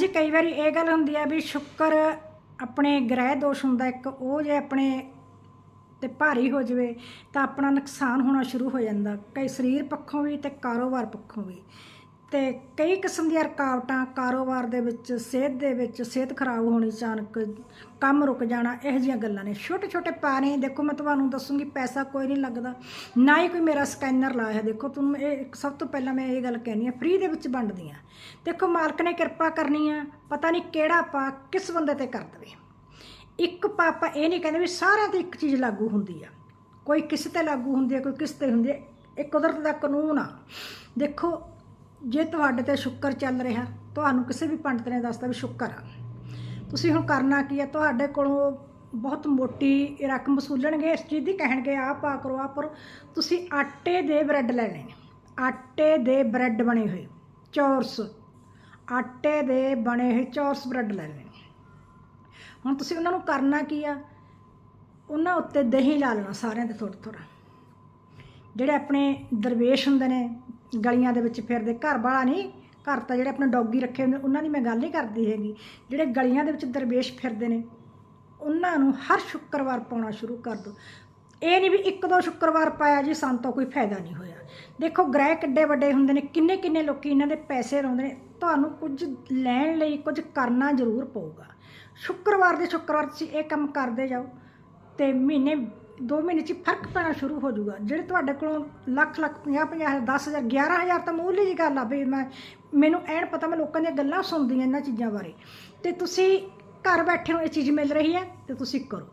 ਹਾਂਜੀ, ਕਈ ਵਾਰੀ ਇਹ ਗੱਲ ਹੁੰਦੀ ਆ ਵੀ ਸ਼ੁੱਕਰ ਆਪਣੇ ਗ੍ਰਹਿ ਦੋਸ਼ ਹੁੰਦਾ, ਇੱਕ ਉਹ ਜੇ ਆਪਣੇ ਤੇ ਭਾਰੀ ਹੋ ਜਾਵੇ ਤਾਂ ਆਪਣਾ ਨੁਕਸਾਨ ਹੋਣਾ ਸ਼ੁਰੂ ਹੋ ਜਾਂਦਾ। ਕਈ ਸਰੀਰ ਪੱਖੋਂ ਵੀ ਤੇ ਕਾਰੋਬਾਰ ਪੱਖੋਂ ਵੀ। ਤੇ ਕਈ ਕਿਸਮ ਦੀਆਂ ਰੁਕਾਵਟਾਂ, ਕਾਰੋਬਾਰ ਦੇ ਵਿੱਚ, ਸਿਹਤ ਦੇ ਵਿੱਚ, ਸਿਹਤ ਖਰਾਬ ਹੋਣੀ ਅਚਾਨਕ ਕੰਮ ਰੁਕ ਜਾਣਾ, ਇਹੋ ਜਿਹੀਆਂ ਗੱਲਾਂ ਨੇ। ਛੋਟੇ ਛੋਟੇ ਪਾਣੇ ਦੇਖੋ ਮੈਂ ਤੁਹਾਨੂੰ ਦੱਸੂਗੀ, ਪੈਸਾ ਕੋਈ ਨਹੀਂ ਲੱਗਦਾ, ਨਾ ਹੀ ਕੋਈ ਮੇਰਾ ਸਕੈਨਰ ਲਾਇਆ ਹੈ ਦੇਖੋ ਤੁਹਾਨੂੰ ਇਹ ਸਭ ਤੋਂ ਪਹਿਲਾਂ ਮੈਂ ਇਹ ਗੱਲ ਕਹਿਣੀ ਆ ਫ੍ਰੀ ਦੇ ਵਿੱਚ ਵੰਡਦੀਆਂ ਦੇਖੋ ਮਾਲਕ ਨੇ ਕਿਰਪਾ ਕਰਨੀ ਆ, ਪਤਾ ਨਹੀਂ ਕਿਹੜਾ ਪਾ ਕਿਸ ਬੰਦੇ ਤੇ ਕਰ ਦਵੇ। ਇੱਕ ਪਾਪਾ ਇਹ ਨਹੀਂ ਕਹਿੰਦੇ ਵੀ ਸਾਰਿਆਂ ਤੇ ਇੱਕ ਚੀਜ਼ ਲਾਗੂ ਹੁੰਦੀ ਆ। ਕੋਈ ਕਿਸੇ ਤੇ ਲਾਗੂ ਹੁੰਦੀ ਹੈ ਕੋਈ ਕਿਸ ਤੇ ਹੁੰਦੀ ਹੈ ਇਹ ਕੁਦਰਤ ਦਾ ਕਾਨੂੰਨ ਆ। ਦੇਖੋ ਜੇ ਤੁਹਾਡੇ ਤੇ ਸ਼ੁੱਕਰ ਚੱਲ ਰਿਹਾ, ਤੁਹਾਨੂੰ ਕਿਸੇ ਵੀ ਪੰਡਤ ਨੇ ਦੱਸਦਾ ਵੀ ਸ਼ੁੱਕਰ ਆ। ਤੁਸੀਂ ਹੁਣ ਕਰਨਾ ਕੀ ਹੈ ਤੁਹਾਡੇ ਕੋਲੋਂ ਬਹੁਤ ਮੋਟੀ ਰਕਮ ਵਸੂਲਣਗੇ ਇਸ ਚੀਜ਼ ਦੀ ਕਹਿਣਗੇ, ਆਹ ਪਾ ਕਰੋ, ਆਹ ਪਰ ਤੁਸੀਂ ਆਟੇ ਦੇ ਬ੍ਰੈਡ ਲੈਣੇ ਨੇ ਆਟੇ ਦੇ ਬ੍ਰੈਡ ਬਣੇ ਹੋਏ, ਚੌਰਸ। ਆਟੇ ਦੇ ਬਣੇ ਹੋਏ ਚੌਰਸ ਬ੍ਰੈਡ ਲੈਣੇ। ਹੁਣ ਤੁਸੀਂ ਉਹਨਾਂ ਨੂੰ ਕਰਨਾ ਕੀ ਆ? ਉਹਨਾਂ ਉੱਤੇ ਦਹੀਂ ਲਾ ਲੈਣਾ ਸਾਰਿਆਂ ਤੇ ਥੋੜਾ ਥੋੜਾ ਜਿਹੜੇ ਆਪਣੇ ਦਰਵੇਸ਼ ਹੁੰਦੇ ਨੇ ਗਲੀਆਂ ਦੇ ਵਿੱਚ ਫਿਰਦੇ। ਘਰ ਵਾਲਾ ਨਹੀਂ, ਘਰ ਤਾਂ ਜਿਹੜੇ ਆਪਣੇ ਡੌਗੀ ਰੱਖੇ ਹੁੰਦੇ, ਉਹਨਾਂ ਦੀ ਮੈਂ ਗੱਲ ਨਹੀਂ ਕਰਦੀ ਹੈਗੀ। ਜਿਹੜੇ ਗਲੀਆਂ ਦੇ ਵਿੱਚ ਦਰਵੇਸ਼ ਫਿਰਦੇ ਨੇ, ਉਹਨਾਂ ਨੂੰ ਹਰ ਸ਼ੁੱਕਰਵਾਰ ਪਾਉਣਾ ਸ਼ੁਰੂ ਕਰ ਦਿਓ ਇਹ ਨਹੀਂ ਵੀ ਇੱਕ ਦੋ ਸ਼ੁੱਕਰਵਾਰ ਪਾਇਆ ਜੀ, ਸਾਨੂੰ ਤਾਂ ਕੋਈ ਫਾਇਦਾ ਨਹੀਂ ਹੋਇਆ। ਦੇਖੋ, ਗ੍ਰਹਿ ਕਿੱਡੇ ਵੱਡੇ ਹੁੰਦੇ ਨੇ ਕਿੰਨੇ ਕਿੰਨੇ ਲੋਕੀ ਇਹਨਾਂ ਦੇ ਪੈਸੇ ਲਾਉਂਦੇ ਨੇ। ਤੁਹਾਨੂੰ ਕੁਝ ਲੈਣ ਲਈ ਕੁਝ ਕਰਨਾ ਜ਼ਰੂਰ ਪਊਗਾ। ਸ਼ੁੱਕਰਵਾਰ ਦੇ ਸ਼ੁੱਕਰਵਾਰ ਤੁਸੀਂ ਇਹ ਕੰਮ ਕਰਦੇ ਜਾਓ ਤੇ ਮਹੀਨੇ ਦੋ ਮਹੀਨੇ ਚ ਹੀ ਫ਼ਰਕ ਪੈਣਾ ਸ਼ੁਰੂ ਹੋ ਜਾਊਗਾ। ਜਿਹੜੇ ਤੁਹਾਡੇ ਕੋਲੋਂ ਲੱਖ ਲੱਖ 50 50 10000 11000 ਤਾਂ ਮੂਹਲੀ ਜੀ ਗੱਲ ਆ ਵੀ ਮੈਂ, ਮੈਨੂੰ ਐਨ ਪਤਾ ਮੈਂ ਲੋਕਾਂ ਦੀਆਂ ਗੱਲਾਂ ਸੁਣਦੀ ਹਾਂ ਇਹਨਾਂ ਚੀਜ਼ਾਂ ਬਾਰੇ। ਤੇ ਤੁਸੀਂ ਘਰ ਬੈਠੇ ਹੋ, ਇਹ ਚੀਜ਼ ਮਿਲ ਰਹੀ ਹੈ, ਤੇ ਤੁਸੀਂ ਕਰੋ।